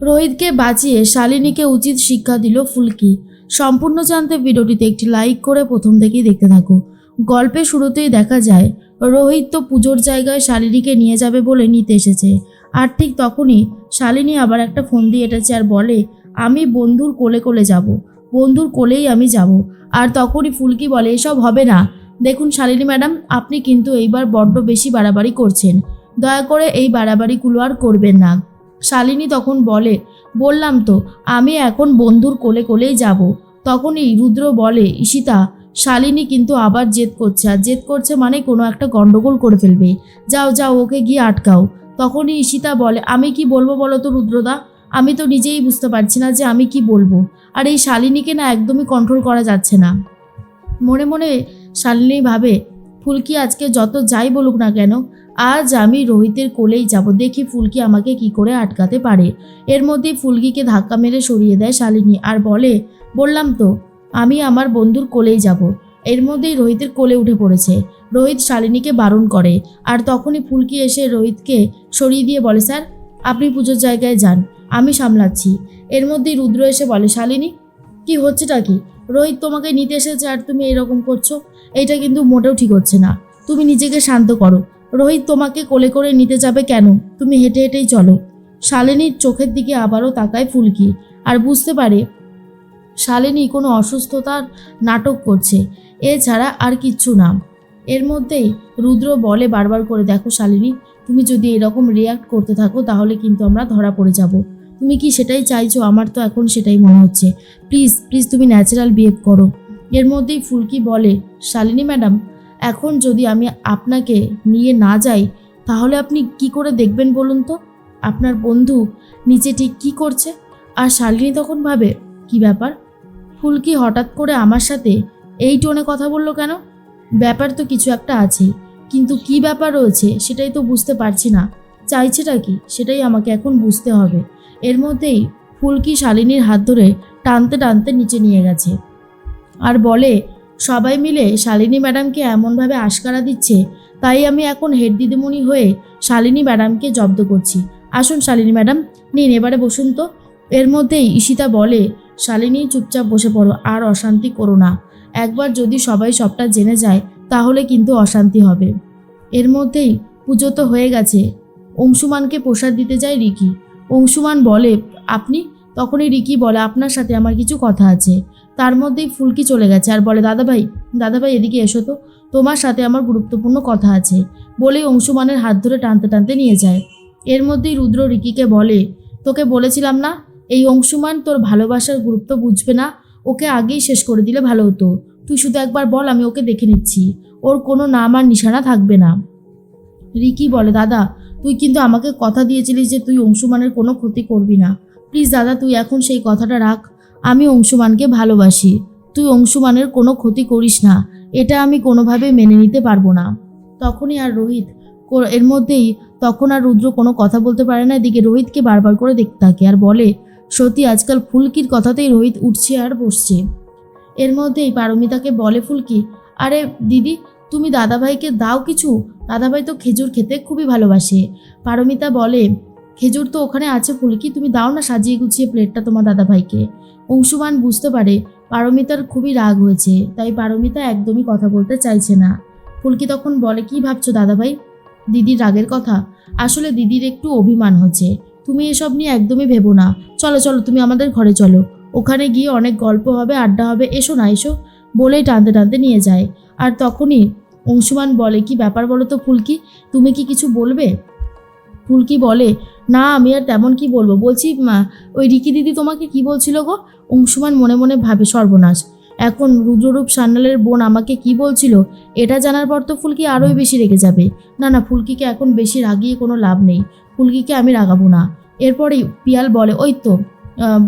রোহিতকে বাঁচিয়ে শালিনীকে উচিত শিক্ষা দিল ফুলকি। সম্পূর্ণ জানতে ভিডিওটিতে একটি লাইক করে প্রথম থেকেই দেখতে থাকো। গল্পের শুরুতেই দেখা যায়, রোহিত তো পুজোর জায়গায় শালিনীকে নিয়ে যাবে বলে নিতে এসেছে। আর ঠিক তখনই শালিনী আবার একটা ফোন দিয়ে এটেছে আর বলে, আমি বন্ধুর কোলে কোলে যাব। বন্ধুর কোলেই আমি যাব। আর তখনই ফুলকি বলে, এসব হবে না। দেখুন শালিনী ম্যাডাম, আপনি কিন্তু এইবার বড্ড বেশি বাড়াবাড়ি করছেন। দয়া করে এই বাড়াবাড়িগুলো আর করবেন না। শালিনী তখন বলে, বললাম তো, আমি এখন বন্ধুর কোলে কোলেই যাব। তখনই রুদ্র বলে, ঈশিতা, শালিনী কিন্তু আবার জেদ করছে, আর জেদ করছে মানে কোনো একটা গন্ডগোল করে ফেলবে। যাও যাও, ওকে গিয়ে আটকাও। তখনই ঈশিতা বলে, আমি কি বলব বলো তো রুদ্রদা? আমি তো নিজেই বুঝতে পারছি না যে আমি কি বলব। আর এই শালিনীকে না একদমই কন্ট্রোল করা যাচ্ছে না। মনে মনে শালিনী ভাবে ফুলকি আজকে যত যাই বলুক না কেন, আজ আমি রোহিতের কোলেই যাব। দেখি ফুলকি আমাকে কি করে আটকাতে পারে। এর মধ্যেই ফুলকিকে ধাক্কা মেরে সরিয়ে দেয় শালিনী আর বলে, বললাম তো, আমি আমার বন্ধুর কোলেই যাব। এর মধ্যেই রোহিতের কোলে উঠে পড়েছে। রোহিত শালিনীকে বারণ করে আর তখনই ফুলকি এসে রোহিতকে সরিয়ে দিয়ে বলে, স্যার, আপনি পুজোর জায়গায় যান, আমি সামলাচ্ছি। এর মধ্যেই রুদ্র এসে বলে, শালিনী, কি হচ্ছেটা কি? রোহিত তোমাকে নিতে এসেছে আর তুমি এরকম করছ এটা কিন্তু মোটেও ঠিক হচ্ছে না। তুমি নিজেকে শান্ত করো। রোহিত তোমাকে কোলে করে নিতে যাবে কেন? তুমি হেঁটে হেঁটেই চলো। শালিনীর চোখের দিকে আবারও তাকায় ফুলকি আর বুঝতে পারে শালিনী কোনো অসুস্থতার নাটক করছে। এছাড়া আর কিচ্ছু না। এর মধ্যেই রুদ্র বলে বারবার করে, দেখো শালিনী, তুমি যদি এরকম রিয়াক্ট করতে থাকো, তাহলে কিন্তু আমরা ধরা পড়ে যাব। তুমি কি সেটাই চাইছো? আমার তো এখন সেটাই মনে হচ্ছে। প্লিজ প্লিজ তুমি ন্যাচারাল বিহেভ করো। এর মধ্যেই ফুলকি বলে, শালিনী ম্যাডাম, এখন যদি আমি আপনাকে নিয়ে না যাই, তাহলে আপনি কি করে দেখবেন বলুন তো? আপনার বন্ধু নিচে ঠিক কী করছে? আর শালিনী তখন ভাবে, কি ব্যাপার? ফুলকি হঠাৎ করে আমার সাথে এই টোনে কথা বলল কেন? ব্যাপার তো কিছু একটা আছে, কিন্তু কি ব্যাপার রয়েছে সেটাই তো বুঝতে পারছি না। চাইছেটা কি? সেটাই আমাকে এখন বুঝতে হবে। এর মধ্যেই ফুলকি শালিনীর হাত ধরে টানতে টানতে নিচে নিয়ে গেছে। আর বলে, সবাই মিলে শালিনী ম্যাডামকে এমনভাবে আশকারা দিচ্ছে, তাই আমি এখন হেড দিদিমণি হয়ে শালিনী ম্যাডামকে জব্দ করছি। আসুন শালিনী ম্যাডাম, নিন এবারে বসুন তো। এর মধ্যেই ঈশিতা বলে, শালিনী, চুপচাপ বসে পড়ো, আর অশান্তি করো না। একবার যদি সবাই সবটা জেনে যায়, তাহলে কিন্তু অশান্তি হবে। এর মধ্যেই পুজো তো হয়ে গেছে। অংশুমানকে প্রসাদ দিতে যায় রিকি। অংশুমান বলে, আপনি? তখনই রিকি বলে, আপনার সাথে আমার কিছু কথা আছে। তার মধ্যেই ফুলকি চলে গেছে। আর বলে, দাদাভাই দাদাভাই, এদিকে এসো তো। তোমার সাথে আমার গুরুত্বপূর্ণ কথা আছে। বলেই অংশুমানের হাত ধরে টানতে টানতে নিয়ে যায়। এর মধ্যেই রুদ্র রিকিকে বলে, তোকে বলেছিলাম না, এই অংশুমান তোর ভালোবাসার গুরুত্ব বুঝবে না। ওকে আগেই শেষ করে দিলে ভালো হতো। তুই শুধু একবার বল, আমি ওকে দেখে নিচ্ছি। ওর কোনো নাম আর নিশানা থাকবে না। রিকি বলে, দাদা তুই কিন্তু আমাকে কথা দিয়েছিলিস যে তুই অংশুমানের কোনো ক্ষতি করবি না। প্লিজ দাদা, তুই এখন সেই কথাটা রাখ। আমি অংশুমানকে ভালোবাসি। তুই অংশুমানের কোনো ক্ষতি করিস না। এটা আমি কোনোভাবে মেনে নিতে পারব না। তখনই আর রোহিত এর মধ্যেই তখন আর রুদ্র কোনো কথা বলতে পারে না। এদিকে রোহিতকে বারবার করে দেখতে থাকে আর বলে, সত্যি আজকাল ফুলকির কথাতেই রোহিত উঠছে আর বসছে। এর মধ্যেই পারমিতাকে বলে ফুলকি, আরে দিদি, তুমি দাদাভাইকে দাও কিছু। দাদাভাই তো খেজুর খেতে খুবই ভালোবাসে। পারমিতা বলে, খেজুর তো ওখানে আছে ফুলকি, তুমি দাও না সাজিয়ে গুছিয়ে প্লেটটা তোমার দাদাভাইকে। অংশুমান বুঝতে পারে, পারমিতার খুবই রাগ হয়েছে, তাই পারমিতা একদমই কথা বলতে চাইছে না। ফুলকি তখন বলে, কি ভাবছ দাদাভাই? দিদির রাগের কথা। আসলে দিদির একটু অভিমান হচ্ছে। তুমি এসব নিয়ে একদমই ভেবো না। চলো চলো, তুমি আমাদের ঘরে চলো। ওখানে গিয়ে অনেক গল্প হবে, আড্ডা হবে, এসো না, এসো। বলেই টানতে টানতে নিয়ে যায়। আর তখনই অংশুমান বলে, কি ব্যাপার বলো তো ফুলকি? তুমি কি কিছু বলবে? ফুলকি বলে, না, আমি আর তেমন কি বলব? বলছি, মা, ওই রিকি দিদি তোমাকে কি বলছিল গো? অংশুমান মনে মনে ভাবে, সর্বনাশ। এখন রুদ্ররূপ সান্যালের বোন আমাকে কি বলছিল? এটা জানার পর তো ফুলকি আরোই বেশি রেগে যাবে। না না, ফুলকিকে এখন বেশি রাগিয়ে কোনো লাভ নেই। ফুলকিকে আমি রাগাবো না। এরপরেই পিয়াল বলে, ওই তো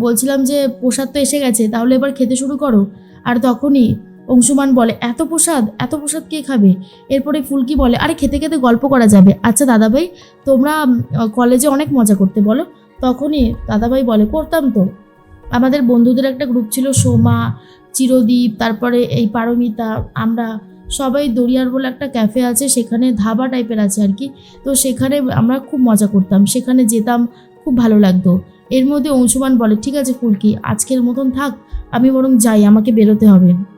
বলছিলাম যে প্রসাদ তো এসে গেছে, তাহলে এবার খেতে শুরু করো। আর তখনই অংশুমান বলে, এত প্রসাদ? এত প্রসাদ কে খাবে? এরপরে ফুলকি বলে, আরে, খেতে খেতে গল্প করা যাবে। আচ্ছা দাদাভাই, তোমরা কলেজে অনেক মজা করতে, বলো? তখনই, দাদাভাই বলে, করতাম তো। আমাদের বন্ধুদের একটা গ্রুপ ছিল, সোমা, চিরদীপ, তারপরে এই পারমিতা, আমরা সবাই দরিয়ার বলে একটা ক্যাফে আছে, সেখানে ধাবা টাইপের আছে আর কি। তো সেখানে আমরা খুব মজা করতাম, সেখানে যেতাম, খুব ভালো লাগতো। এর মধ্যে অংশুমান বলে, ঠিক আছে ফুলকি, আজকের মতন থাক, আমি বরং যাই, আমাকে বেরোতে হবে।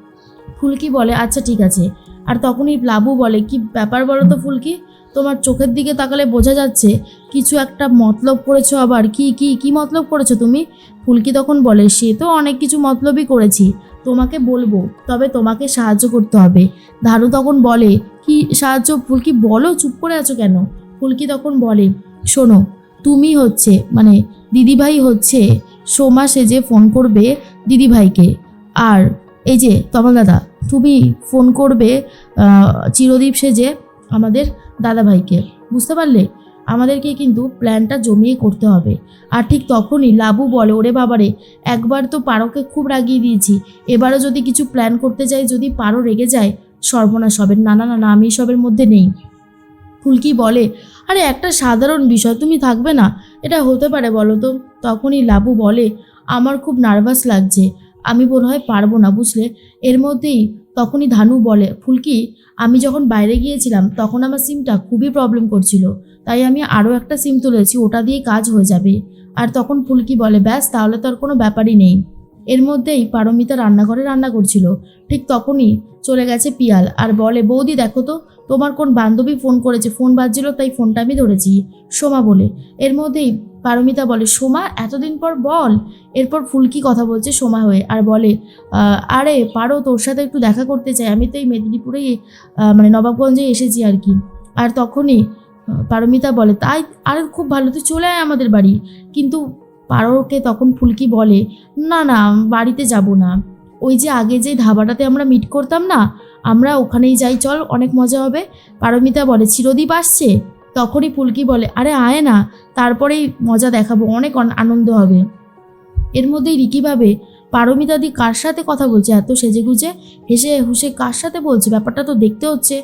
ফুলকি বলে আচ্ছা ঠিক আছে। আর তখনই লাবু বলে, কি ব্যাপার বলো তো ফুলকি? তোমার চোখের দিকে তাকালে বোঝা যাচ্ছে কিছু একটা মতলব করেছ আবার। কি কি কি মতলব করেছ তুমি? ফুলকি তখন বলে, সে তো অনেক কিছু মতলবই করেছি। তোমাকে বলব, তবে তোমাকে সাহায্য করতে হবে। ধারু তখন বলে, কি সাহায্য ফুলকি, বলো, চুপ করে আছো কেন? ফুলকি তখন বলে, শোনো, তুমি হচ্ছে মানে দিদিভাই হচ্ছে সোমা সেজে ফোন করবে দিদিভাইকে। আর এই যে তমাল দাদা, তুমি ফোন করবে চিরদীপ সেজে আমাদের দাদাভাইকে বুঝতে পারলে? আমাদেরকে কিন্তু প্ল্যানটা জমিয়ে করতে হবে। আর ঠিক তখনই লাবু বলে, ওরে বাবারে, একবার তো পারোকে খুব রাগিয়ে দিয়েছি। এবারও যদি কিছু প্ল্যান করতে যাই যদি পারো রেগে যায়, সর্বনাশ হবে। না না না আমি সবের মধ্যে নেই। ফুলকি বলে, আরে, একটা সাধারণ বিষয়, তুমি থাকবে না। এটা হতে পারে বলো তো? তখনই লাবু বলে, আমার খুব নার্ভাস লাগছে। আমি মনে হয় পারব না, বুঝলে? এর মধ্যেই তখনই ধানু বলে, ফুলকি, আমি যখন বাইরে গিয়েছিলাম, তখন আমার সিমটা খুবই প্রবলেম করছিল। তাই আমি আরও একটা সিম তুলেছি, ওটা দিয়ে কাজ হয়ে যাবে। আর তখন ফুলকি বলে, ব্যাস, তাহলে তো আর কোনো ব্যাপারই নেই। এর মধ্যেই পারমিতা রান্নাঘরে রান্না করছিল। ঠিক তখনই চলে গেছে পিয়াল আর বলে, বৌদি, দেখো তো, তোমার কোন বান্ধবী ফোন করেছে। ফোন বাজছিল, তাই ফোনটা আমি ধরেছি। সোমা বলে। এর মধ্যেই পারমিতা বলে, সোমা, এতদিন পর বল। এরপর ফুলকি কথা বলছে সোমা হয়ে আর বলে আরে, পারো, তোর সাথে একটু দেখা করতে চাই। আমি তো এই মেদিনীপুরেই মানে নবাবগঞ্জে এসেছি আর কি। আর তখনই পারমিতা বলে, তাই, আর, খুব ভালো, তুই চলে আয় আমাদের বাড়ি। কিন্তু পারোকে তখন ফুলকি বলে, না না, বাড়িতে যাব না। ওই যে আগে যে ধাবাটাতে আমরা মিট করতাম না, আমরা ওখানেই যাই, চল, অনেক মজা হবে। পারমিতা বলে চিরদীপ আসছে? তখনই ফুলকি বলে, আরে, আয় না, তারপরেই মজা দেখাবো, অনেক আনন্দ হবে। এর মধ্যেই রিকি ভাবে, পারমিতা দি কার সাথে কথা বলছে? এত সেজে গুজে হেসে হুসে কার সাথে বলছে? ব্যাপারটা তো দেখতে হচ্ছে।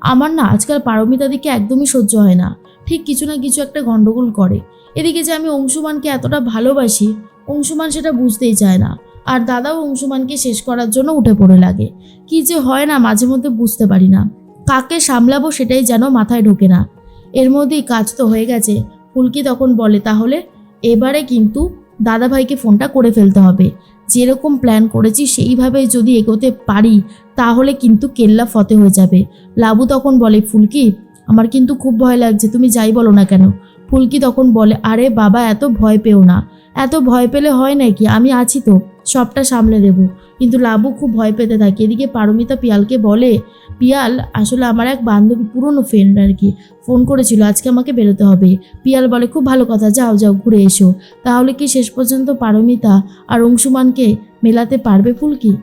আমার না, আজকাল পারমিতাদিকে একদমই সহ্য হয় না। ঠিক কিছু না কিছু একটা গন্ডগোল করে। এদিকে যে আমি অংশুমানকে এতটা ভালোবাসি, অংশুমান সেটা বুঝতেই চায় না। আর দাদাও অংশুমানকে শেষ করার জন্য উঠে পড়ে লাগে। কি যে হয় না, মাঝে মধ্যে বুঝতে পারি না। কাকে সামলাবো সেটাই যেন মাথায় ঢোকে না। এর মধ্যেই কাজ তো হয়ে গেছে। ফুলকি তখন বলে, তাহলে এবারে কিন্তু দাদাভাইকে ফোনটা করে ফেলতে হবে। যেরকম প্ল্যান করেছি, সেইভাবে যদি এগোতে পারি, তাহলে কিন্তু কেল্লা ফতে হয়ে যাবে। লাবু তখন বলে, ফুলকি, আমার কিন্তু খুব ভয় লাগছে। তুমি যাই বলো না কেন? ফুলকি তখন বলে, আরে বাবা, এত ভয় পেও না। এত ভয় পেলে হয় নাকি? আমি আছি তো, সবটা সামলে দেব। কিন্তু লাবু খুব ভয় পেতে থাকে। এদিকে পারমিতা পিয়ালকে বলে, পিয়াল, আসলে আমার এক বান্ধবী, পুরনো ফ্রেন্ড আর কি ফোন করেছিল, আজকে আমাকে বেরোতে হবে। পিয়াল বলে, খুব ভালো কথা, যাও যাও, ঘুরে এসো। তাহলে কি শেষ পর্যন্ত পারমিতা আর অংশুমানকে মেলাতে পারবে ফুলকি?